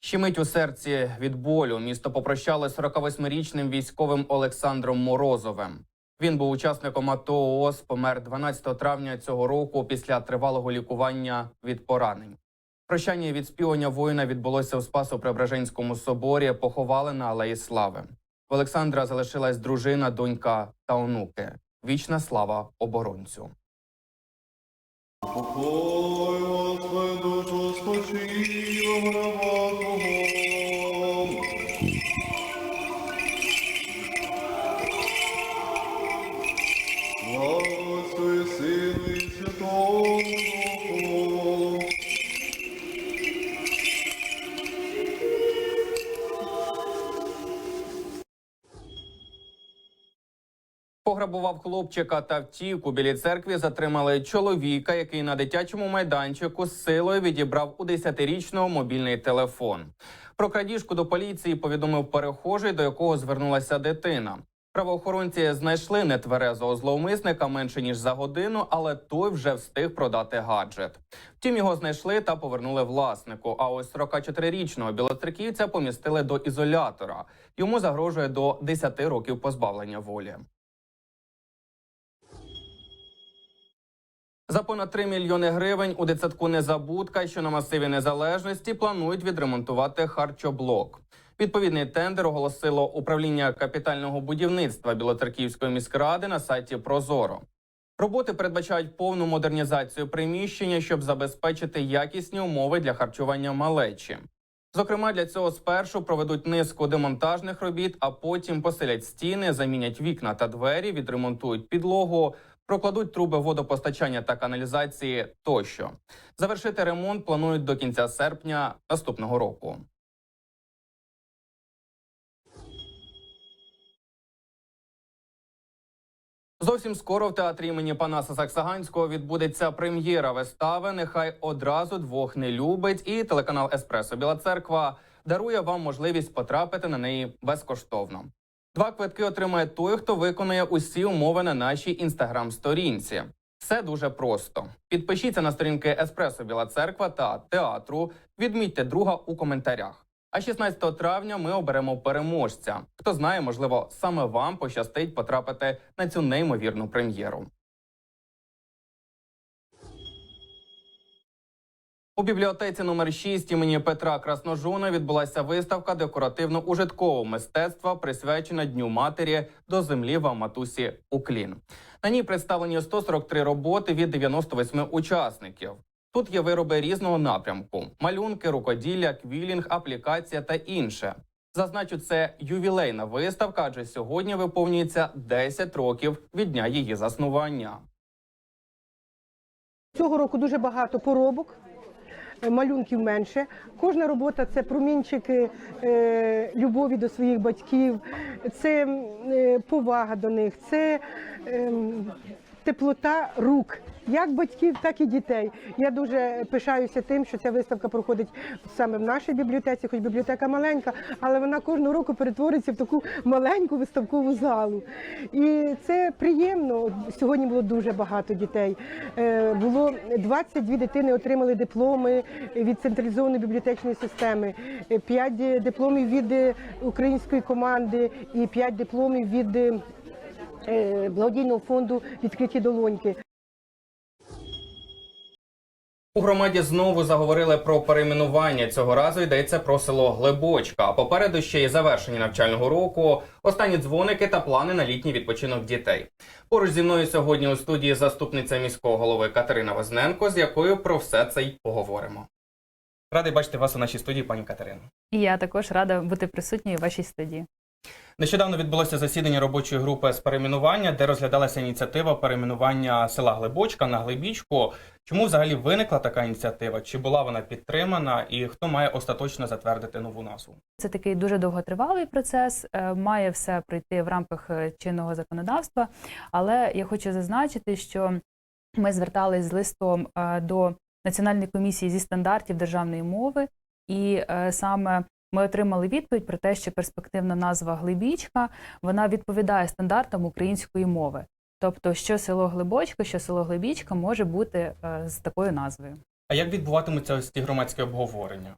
Щемить у серці від болю. Місто попрощали 48-річним військовим Олександром Морозовим. Він був учасником АТО ООС, помер 12 травня цього року після тривалого лікування від поранень. Прощання від співання воїна відбулося у Спасо-Преображенському соборі. Поховали на Алеї Слави. В Олександра залишилась дружина, донька та онуки. Вічна слава оборонцю. Покой, Пограбував хлопчика та втік у білій церкві. Затримали чоловіка, який на дитячому майданчику з силою відібрав у 10-річного мобільний телефон. Про крадіжку до поліції повідомив перехожий, до якого звернулася дитина. Правоохоронці знайшли нетверезого зловмисника менше ніж за годину, але той вже встиг продати гаджет. Втім, його знайшли та повернули власнику. А ось 44-річного білоцерківця помістили до ізолятора. Йому загрожує до 10 років позбавлення волі. За понад 3 мільйони гривень у дитсадку Незабудка, що на масиві незалежності, планують відремонтувати харчоблок. Відповідний тендер оголосило управління капітального будівництва Білоцерківської міськради на сайті Прозоро. Роботи передбачають повну модернізацію приміщення, щоб забезпечити якісні умови для харчування малечі. Зокрема, для цього спершу проведуть низку демонтажних робіт, а потім посилять стіни, замінять вікна та двері, відремонтують підлогу, прокладуть труби водопостачання та каналізації тощо. Завершити ремонт планують до кінця серпня наступного року. Зовсім скоро в театрі імені Панаса Саксаганського відбудеться прем'єра вистави. Нехай одразу двох не любить. І телеканал Еспресо Біла Церква дарує вам можливість потрапити на неї безкоштовно. Два квитки отримає той, хто виконує усі умови на нашій інстаграм-сторінці. Все дуже просто. Підпишіться на сторінки Еспресо Біла Церква та театру. Відмітьте друга у коментарях. А 16 травня ми оберемо переможця. Хто знає, можливо, саме вам пощастить потрапити на цю неймовірну прем'єру. У бібліотеці номер 6 імені Петра Красножуна відбулася виставка декоративно-ужиткового мистецтва, присвячена Дню матері до землі вам матусі Уклін. На ній представлені 143 роботи від 98 учасників. Тут є вироби різного напрямку: малюнки, рукоділля, квілінг, аплікація та інше. Зазначу, це ювілейна виставка, адже сьогодні виповнюється 10 років від дня її заснування. Цього року дуже багато поробок, малюнків менше. Кожна робота це промінчики е, любові до своїх батьків, це е, повага до них, це ем, теплота рук. Як батьків, так і дітей. Я дуже пишаюся тим, що ця виставка проходить саме в нашій бібліотеці, хоч бібліотека маленька, але вона кожного року перетвориться в таку маленьку виставкову залу. І це приємно. Сьогодні було дуже багато дітей. Е, Було 22 дитини отримали дипломи від централізованої бібліотечної системи, 5 дипломів від е, української команди і 5 дипломів від е, благодійного фонду відкриті долоньки. У громаді знову заговорили про перейменування. Цього разу йдеться про село Глибочка. А попереду ще й завершення навчального року, останні дзвоники та плани на літній відпочинок дітей. Поруч зі мною сьогодні у студії заступниця міського голови Катерина Возненко, з якою про все це й поговоримо. Радий бачити вас у нашій студії, пані Катерино. І я також рада бути присутньою у вашій студії. Нещодавно відбулося засідання робочої групи з перейменування, де розглядалася ініціатива перейменування села Глибочка на Глибічку. Чому взагалі виникла така ініціатива? Чи була вона підтримана, і хто має остаточно затвердити нову назву? Це такий дуже довготривалий процес, е, має все пройти в рамках е, чинного законодавства. Але я хочу зазначити, що ми звертались з листом е, до Національної комісії зі стандартів державної мови, і саме ми отримали відповідь про те, що перспективна назва Глибічка вона відповідає стандартам української мови. Тобто, що село Глибочко, що село Глибічка може бути е, з такою назвою. А як відбуватимуться ось ці громадські обговорення?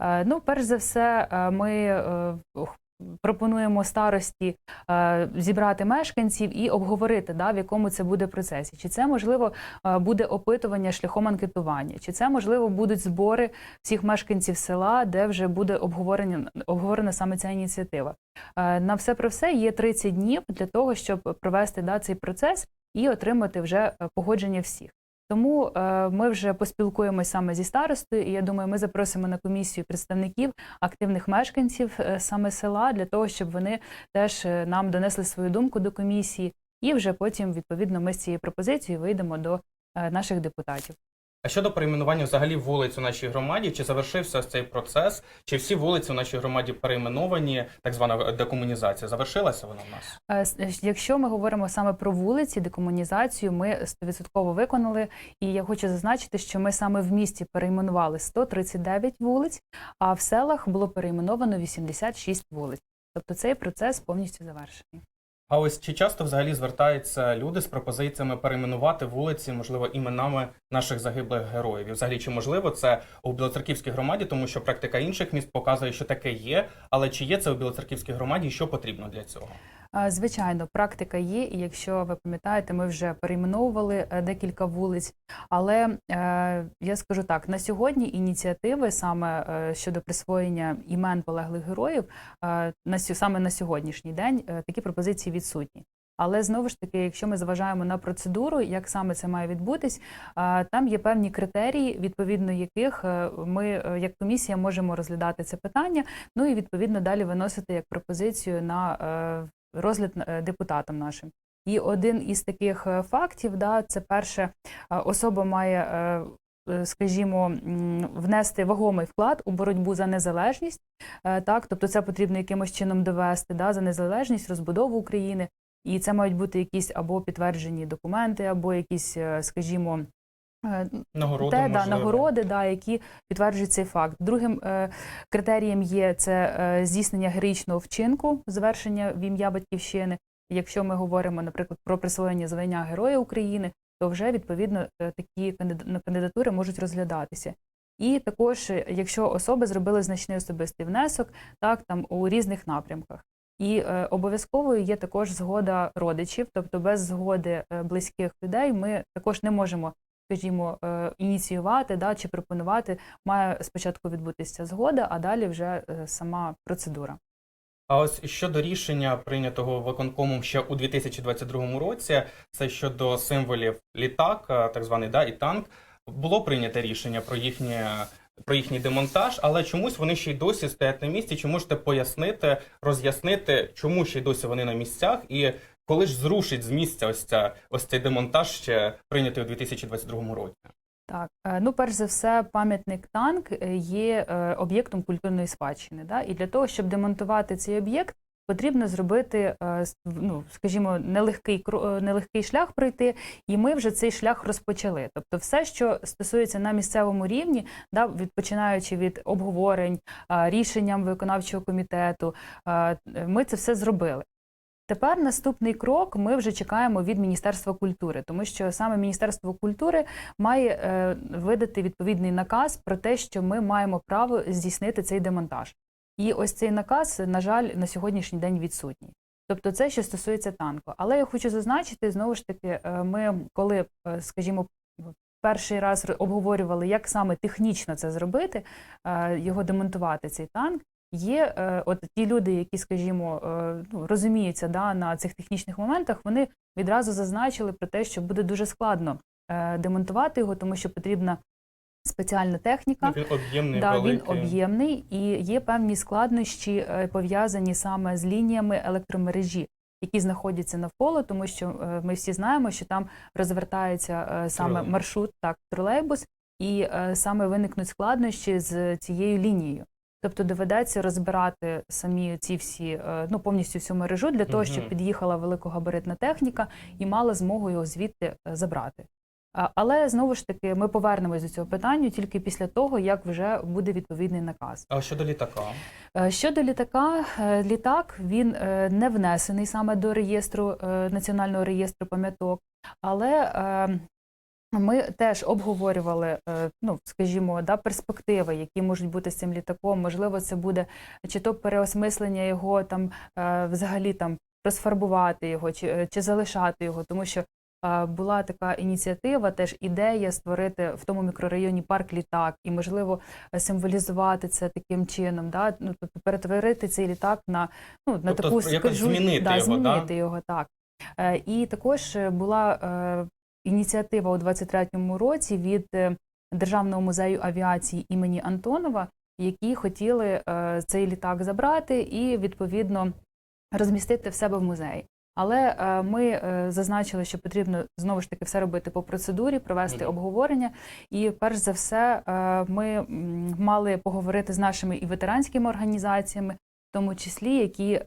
Е, Ну, перш за все, е, ми пропонуємо старості е, зібрати мешканців і обговорити, да, в якому це буде процесі. Чи це можливо е, буде опитування шляхом анкетування, чи це можливо будуть збори всіх мешканців села, де вже буде обговорення обговорена саме ця ініціатива. Е, На все про все є 30 днів для того, щоб провести да, цей процес і отримати вже погодження всіх. Тому е, ми вже поспілкуємося саме зі старостою, і я думаю, ми запросимо на комісію представників активних мешканців е, саме села для того, щоб вони теж е, нам донесли свою думку до комісії, і вже потім відповідно ми з цією пропозицією вийдемо до наших депутатів. А щодо перейменування взагалі вулиць у нашій громаді, чи завершився цей процес? Чи всі вулиці у нашій громаді перейменовані, так звана декомунізація? Завершилася вона в нас? Е, Якщо ми говоримо саме про вулиці, декомунізацію ми 100% виконали. І я хочу зазначити, що ми саме в місті перейменували 139 вулиць, а в селах було перейменовано 86 вулиць. Тобто цей процес повністю завершений. А ось чи часто взагалі звертаються люди з пропозиціями перейменувати вулиці, можливо, іменами наших загиблих героїв? І взагалі, чи можливо це у Білоцерківській громаді, тому що практика інших міст показує, що таке є. Але чи є це у Білоцерківській громаді, і що потрібно для цього? Звичайно, практика є, і якщо ви пам'ятаєте, ми вже перейменовували е, декілька вулиць. Але е, я скажу так: на сьогодні ініціативи саме е, щодо присвоєння імен полеглих героїв, на саме на сьогоднішній день такі пропозиції відсутні. Але знову ж таки, якщо ми зважаємо на процедуру, як саме це має відбутись, там є певні критерії, відповідно яких ми, як комісія, можемо розглядати це питання, ну і відповідно далі виносити як пропозицію на розгляд е, депутатам нашим. І один із таких е, фактів, да, це перше, е, особа має, скажімо, внести вагомий вклад у боротьбу за незалежність. Так, тобто це потрібно якимось чином довести да, за незалежність, розбудову України. І це мають бути якісь або підтверджені документи, або якісь, скажімо, Нагороди, те, да, нагороди, да, які підтверджують цей факт. Другим е, критерієм є це е, здійснення героїчного вчинку, звершення в ім'я батьківщини. Якщо ми говоримо, наприклад, про присвоєння звання Героя України, то вже відповідно е, такі кандида- кандидатури можуть розглядатися. І також, е, якщо особи зробили значний особистий внесок, так там у різних напрямках. І е, обов'язковою є також згода родичів, тобто без згоди е, близьких людей ми також не можемо скажімо, е, ініціювати да, чи пропонувати, має спочатку відбутися згода, а далі вже е, сама процедура. А ось щодо рішення, прийнятого виконкомом ще у 2022 році, це щодо символів літак, е, так званий да, і танк, було прийнято рішення про їхнє. Про їхній демонтаж, але чомусь вони ще й досі стоять на місці. Чи можете пояснити, роз'яснити, чому ще й досі вони на місцях, і коли ж зрушить з місця ось ця ось цей демонтаж, ще прийнятий у 2022 році? Так, е, ну перш за все, пам'ятник танк е, є е, об'єктом культурної спадщини. Да? І для того, щоб демонтувати цей об'єкт, потрібно зробити, ну скажімо, нелегкий нелегкий шлях пройти, і ми вже цей шлях розпочали. Тобто, все, що стосується на місцевому рівні, да, від починаючи від обговорень, рішенням виконавчого комітету, ми це все зробили. Тепер наступний крок ми вже чекаємо від Міністерства культури, тому що саме Міністерство культури має е, видати відповідний наказ про те, що ми маємо право здійснити цей демонтаж. І ось цей наказ, на жаль, на сьогоднішній день відсутній. Тобто, це що стосується танку. Але я хочу зазначити знову ж таки, е, ми коли, е, скажімо, перший раз обговорювали, як саме технічно це зробити, його демонтувати цей танк. Є е, от ті люди, які, скажімо, е, ну, розуміються да, на цих технічних моментах, вони відразу зазначили про те, що буде дуже складно е, демонтувати його, тому що потрібна спеціальна техніка. Він об'ємний, Да, він об'ємний і є певні складнощі е, пов'язані саме з лініями електромережі, які знаходяться навколо, тому що е, ми всі знаємо, що там розвертається е, саме маршрут, так тролейбус, і е, саме виникнуть складнощі з цією лінією. Тобто доведеться розбирати самі ці всі, е, ну повністю всю мережу для того, щоб під'їхала великогабаритна техніка і мала змогу його звідти е, забрати. Але знову ж таки, ми повернемось до цього питання тільки після того, як вже буде відповідний наказ. А щодо літака? Е, Щодо літака, е, літак він е, не внесений саме до реєстру е, національного реєстру пам'яток, але е, Ми теж обговорювали, е, ну скажімо, да, перспективи, які можуть бути з цим літаком. Можливо, це буде чи то переосмислення його там е, взагалі там розфарбувати його, чи, е, чи залишати його, тому що була така ініціатива, теж ідея створити в тому мікрорайоні парк літак, і можливо символізувати це таким чином, да, ну тобто перетворити цей літак на ну на Тобто таку скажу, змінити да, його, да? його так. І також була ініціатива у 23-му році від е, Державного музею авіації імені Антонова, які хотіли е, цей літак забрати і відповідно розмістити в себе в музеї. Але е, ми зазначили, що потрібно знову ж таки все робити по процедурі, провести обговорення. І перш за все, ми мали поговорити з нашими і ветеранськими організаціями, в тому числі, які,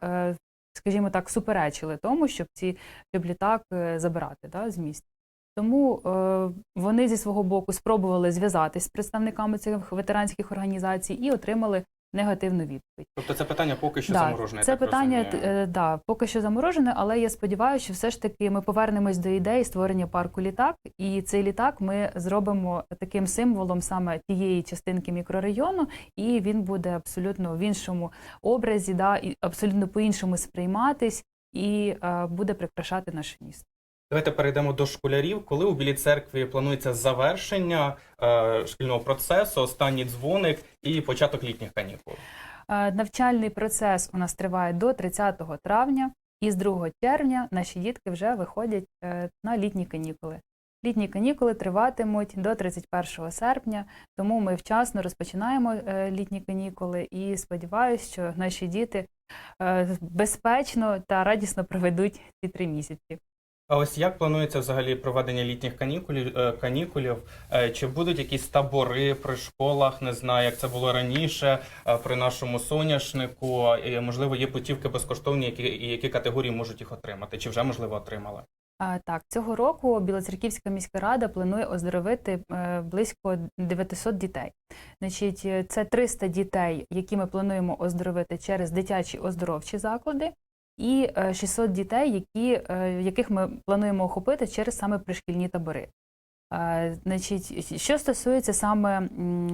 скажімо так, суперечили тому, щоб ці щоб літак забирати да, з місць. Тому е, вони зі свого боку спробували зв'язатись з представниками цих ветеранських організацій і отримали негативну відповідь. Тобто це питання поки що Да, заморожене. Це так питання розумію. е, да, поки що заморожене, але я сподіваюся, що все ж таки ми повернемось до ідеї створення парку літак, і цей літак ми зробимо таким символом саме тієї частинки мікрорайону, і він буде абсолютно в іншому образі, да, і абсолютно по-іншому сприйматись і е, буде прикрашати наше місто. Давайте перейдемо до школярів. Коли у Білій церкві планується завершення е, шкільного процесу, останній дзвоник і початок літніх канікул? Е, Навчальний процес у нас триває до 30 травня, і з 2 червня наші дітки вже виходять е, на літні канікули. Літні канікули триватимуть до 31 серпня, тому ми вчасно розпочинаємо е, літні канікули і сподіваюся, що наші діти е, безпечно та радісно проведуть ці три місяці. А ось як планується взагалі проведення літніх канікулів? е, канікулів? Е, Чи будуть якісь табори при школах? Не знаю, як це було раніше е, при нашому соняшнику. Можливо, є путівки безкоштовні, які які категорії можуть їх отримати? Чи вже можливо отримали? Так, цього року Білоцерківська міська рада планує оздоровити близько 900 дітей. Значить, це 300 дітей, які ми плануємо оздоровити через дитячі оздоровчі заклади, і е, 600 дітей, які, е, яких ми плануємо охопити через саме пришкільні табори. Е, Значить, що стосується саме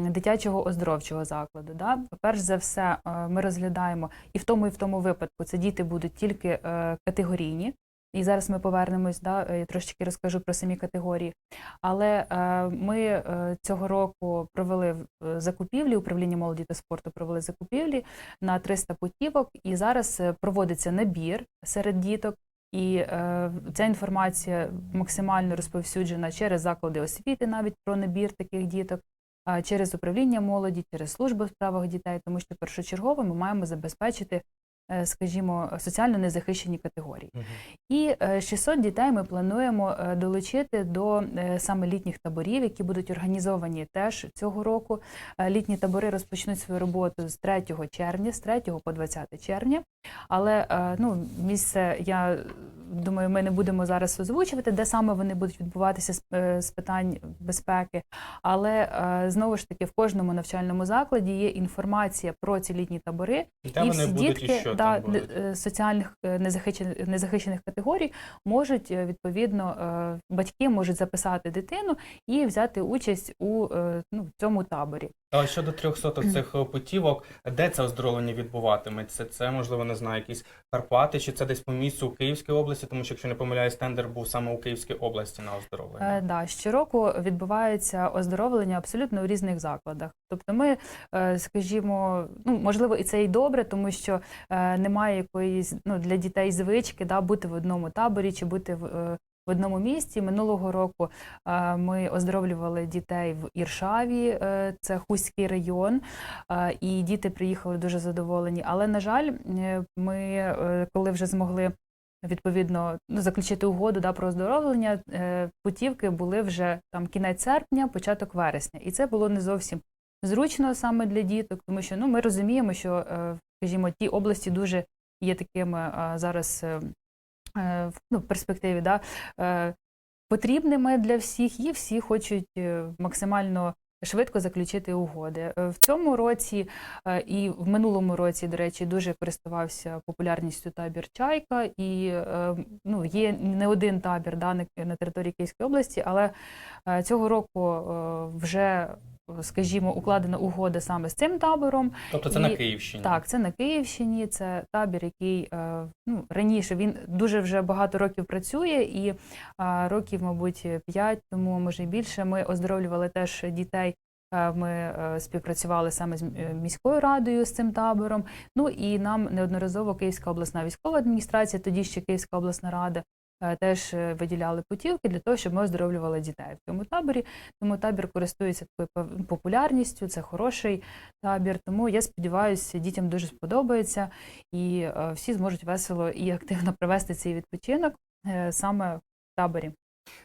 дитячого оздоровчого закладу, да? перш за все, е, ми розглядаємо і в тому, і в тому випадку це діти будуть тільки е, категорійні. І зараз ми повернемось, да, е, трошечки розкажу про самі категорії. Але е, ми е, цього року провели закупівлі, управління молоді та спорту провели закупівлі на 300 путівок, і зараз проводиться набір серед діток. І е, ця інформація максимально розповсюджена через заклади освіти, навіть про набір таких діток, через управління молоді, через службу в справах дітей, тому що першочергово ми маємо забезпечити, скажімо, соціально незахищені категорії. І е, 600 дітей ми плануємо е, долучити до е, саме літніх таборів, які будуть організовані теж цього року. Е, Літні табори розпочнуть свою роботу з 3 червня, з 3 по 20 червня. Але е, ну, місце, я думаю, ми не будемо зараз озвучувати, де саме вони будуть відбуватися з, е, з питань безпеки. Але е, знову ж таки, в кожному навчальному закладі є інформація про ці літні табори, Де і всі дітки і да, соціальних незахищених, незахищених категорій можуть відповідно батьки можуть записати дитину і взяти участь у ну, цьому таборі. А щодо 300 цих е, путівок, де це оздоровлення відбуватиметься? Це можливо не знаю, якісь Карпати, чи це десь по місцю у Київській області, тому що якщо не помиляюсь, тендер був саме у Київській області на оздоровлення. Е, да, щороку відбувається оздоровлення абсолютно у різних закладах. Тобто, ми, е, скажімо, ну можливо, і це і добре, тому що е, немає якоїсь ну для дітей звички да, бути в одному таборі чи бути в. е, В одному місці минулого року е, ми оздоровлювали дітей в Іршаві, е, це Хуський район, е, і діти приїхали дуже задоволені. Але на жаль, ми коли вже змогли відповідно ну, заключити угоду да, про оздоровлення, путівки були вже там кінець серпня, початок вересня. І це було не зовсім зручно саме для діток, тому що ну, ми розуміємо, що, скажімо, ті області дуже є такими зараз ну, в перспективі, да, е, потрібними для всіх, і всі хочуть е, максимально швидко заключити угоди. Е, В цьому році е, і в минулому році, до речі, дуже користувався популярністю табір Чайка, і е, ну, є не один табір да, на- території Київської області, але е, цього року е, вже, скажімо, укладена угода саме з цим табором. Тобто це І- на Київщині. Так, це на Київщині. Це табір, який е, ну, раніше він дуже вже багато років працює, і е, років, мабуть, п'ять тому, може більше, ми оздоровлювали теж дітей. Е, Ми е, співпрацювали саме з е, міською радою з цим табором. Ну і нам неодноразово Київська обласна військова адміністрація, тоді ще Київська обласна рада. Е, Теж е, виділяли путівки для того, щоб ми оздоровлювали дітей в цьому таборі. Тому табір користується такою популярністю. Це хороший табір. Тому я сподіваюся, дітям дуже сподобається, і е, всі зможуть весело і активно провести цей відпочинок саме в таборі.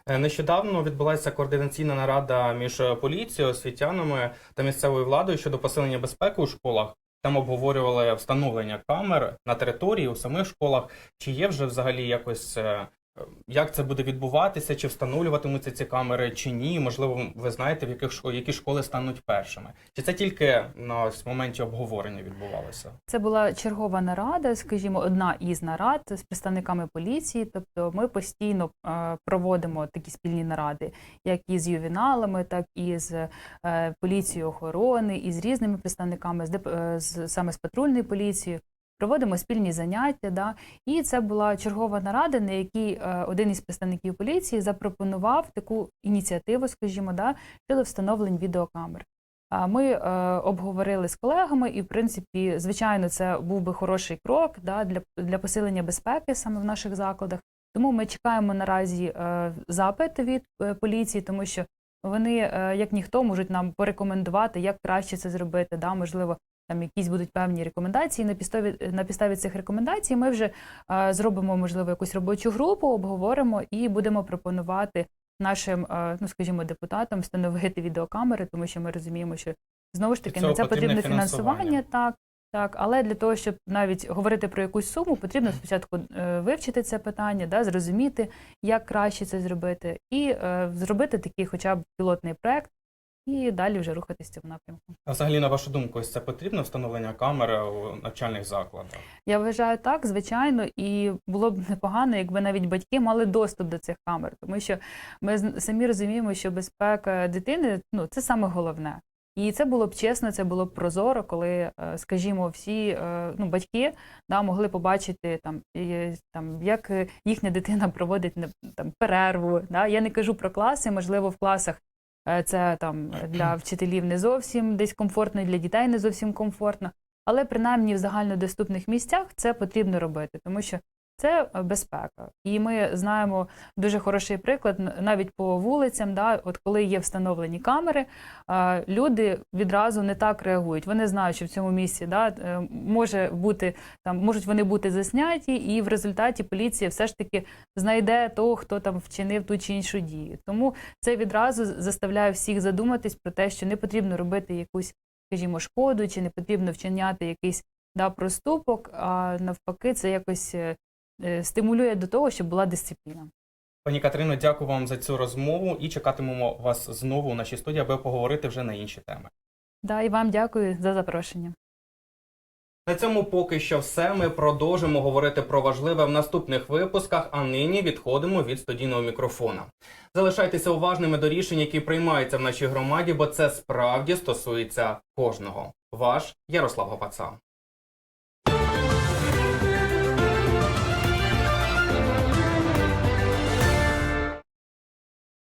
Нещодавно відбулася координаційна нарада між поліцією, освітянами та місцевою владою щодо посилення безпеки у школах. Там обговорювали встановлення камер на території у самих школах. Чи є вже взагалі якось як це буде відбуватися, чи встановлюватимуться ці камери, чи ні? Можливо, ви знаєте, в яких школ, які школи стануть першими? Чи це тільки на моменті обговорення відбувалося? Це була чергова нарада, скажімо, одна із нарад з представниками поліції. Тобто, ми постійно е, проводимо такі спільні наради, як із ювеналами, так і з е, поліцією охорони, і з різними представниками з, е, саме з патрульною поліцією. Проводимо спільні заняття, да і це була чергова нарада, на якій е, один із представників поліції запропонував таку ініціативу, скажімо, да, щодо встановлень відеокамер. Ми е, обговорили з колегами, і в принципі, звичайно, це був би хороший крок да, для, для посилення безпеки саме в наших закладах. Тому ми чекаємо наразі е, запит від поліції, тому що вони, як ніхто, можуть нам порекомендувати, як краще це зробити. Да, можливо, там якісь будуть певні рекомендації. На підставі на підставі цих рекомендацій ми вже е, зробимо можливо якусь робочу групу, обговоримо і будемо пропонувати нашим, е, ну скажімо, депутатам встановити відеокамери, тому що ми розуміємо, що знову ж таки на це потрібне потрібне фінансування. фінансування. Так, так, але для того, щоб навіть говорити про якусь суму, потрібно спочатку е, вивчити це питання, да, зрозуміти, як краще це зробити, і е, зробити такий, хоча б пілотний проект, і далі вже рухатися в цьому напрямку. А взагалі, на вашу думку, ось це потрібно встановлення камери у навчальних закладах? Я вважаю так, звичайно, і було б непогано, якби навіть батьки мали доступ до цих камер, тому що ми самі розуміємо, що безпека дитини ну це саме головне. І це було б чесно, це було б прозоро, коли, е, скажімо, всі е, ну, батьки да, могли побачити там, і, там, як е, їхня дитина проводить там, перерву. Да. Я не кажу про класи, можливо, в класах це там для вчителів не зовсім десь комфортно, і для дітей не зовсім комфортно. Але принаймні в загальнодоступних місцях це потрібно робити, тому що це е, безпека. І ми знаємо дуже хороший приклад навіть по вулицям. Да, от коли є встановлені камери, люди відразу не так реагують. Вони знають, що в цьому місці да, е, може бути там, можуть вони бути засняті, і в результаті поліція все ж таки знайде того, хто там вчинив ту чи іншу дію. Тому це відразу заставляє всіх задуматись про те, що не потрібно робити якусь скажімо, шкоду, чи не потрібно вчиняти якийсь да, проступок, а навпаки, це якось е, стимулює до того, щоб була дисципліна. Пані Катерино, дякую вам за цю розмову і чекатимемо вас знову у нашій студії, аби поговорити вже на інші теми. Да, і вам дякую за запрошення. На цьому поки що все. Ми продовжимо говорити про важливе в наступних випусках, а нині відходимо від студійного мікрофона. Залишайтеся уважними до рішень, які приймаються в нашій громаді, бо це справді стосується кожного. Ваш Ярослав Гопаца.